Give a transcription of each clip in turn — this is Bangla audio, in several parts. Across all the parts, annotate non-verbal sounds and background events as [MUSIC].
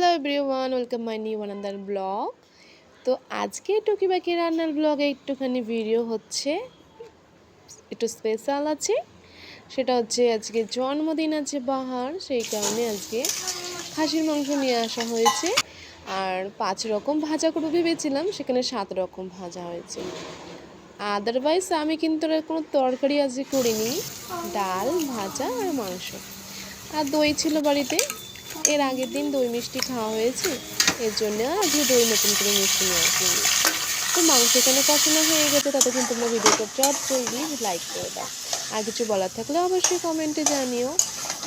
Hello everyone, welcome my new another blog. তো আজকে টুকিবাকি রান্নার ব্লগে একটুখানি ভিডিও হচ্ছে, একটু স্পেশাল আছে। সেটা হচ্ছে আজকে জন্মদিন আছে বাহার, সেই কারণে আজকে খাসির মাংস নিয়ে আসা হয়েছে। আর পাঁচ রকম ভাজা করে ভেবেছিলাম, সেখানে সাত রকম ভাজা হয়েছে। আদারওয়াইজ আমি কিন্তু কোনো তরকারি আজকে করিনি, ডাল, ভাজা আর মাংস। আর দই ছিল বাড়িতে। এর আগের দিন দই মিষ্টি খাওয়া হয়েছে। এর জন্য আজকে দই নতুন করে মিষ্টি নিয়ে আসিনি তো মাংস এখানে পছন্দ হয়ে গেছে, তাতে কিন্তু তোমরা ভিডিওটা চট জলদি লাইক করে দাও। আর কিছু বলার থাকলে অবশ্যই কমেন্টে জানিও।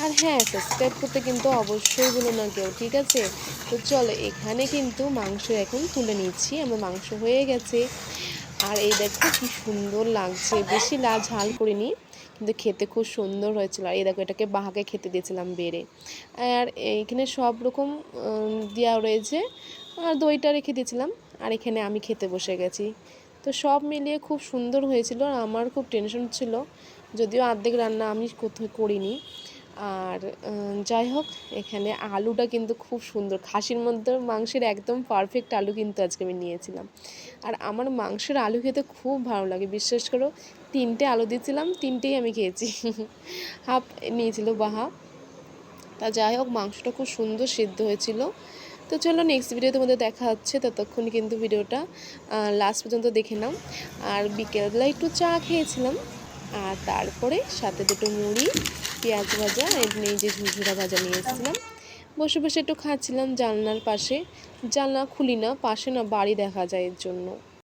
আর হ্যাঁ সাবস্ক্রাইব করতে কিন্তু অবশ্যই বলো না কেউ, ঠিক আছে? তো চলো এখানে কিন্তু মাংস এখন তুলে নিচ্ছি। আমার মাংস হয়ে গেছে। আর এই দেখো, কি সুন্দর লাগছে। বেশি লা ঝাল করিনি, কিন্তু খেতে খুব সুন্দর হয়েছিল। আর এই দেখো, এটাকে বাহাকে খেতে দিয়েছিলাম বেড়ে। আর এইখানে সব রকম দেওয়া রয়েছে। আর দইটা রেখে দিয়েছিলাম। আর এখানে আমি খেতে বসে গেছি। তো সব মিলিয়ে খুব সুন্দর হয়েছিল। আর আমার খুব টেনশন ছিল। যদিও অর্ধেক রান্না আমি কোথাও করিনি। আর যাই হোক, এখানে আলুটা কিন্তু খুব সুন্দর। খাসির মধ্যে মাংসের একদম পারফেক্ট আলু কিন্তু আজকে আমি নিয়েছিলাম। আর আমার মাংসের আলু খেতে খুব ভালো লাগে, বিশ্বাস করো, তিনটে আলু দিয়েছিলাম, তিনটেই আমি খেয়েছি। [LAUGHS] হাফ নিয়েছিল বাহা। তা যাই হোক, মাংসটা খুব সুন্দর সিদ্ধ হয়েছিল। তো চলো নেক্সট ভিডিও তোমাদের দেখা হচ্ছে, ততক্ষণ কিন্তু ভিডিওটা লাস্ট পর্যন্ত দেখে নাও। আর বিকেলবেলা একটু চা খেয়েছিলাম, আর তারপরে সাথে দুটো মুড়ি পেঁয়াজ ভাজা এমনি যে ঝুঝুরা ভাজা নিয়ে এসেছিলাম। বসে বসে একটু খাচ্ছিলাম জানলার পাশে। জানলা খুলি না, পাশে না, বাড়ি দেখা যায় এর জন্য।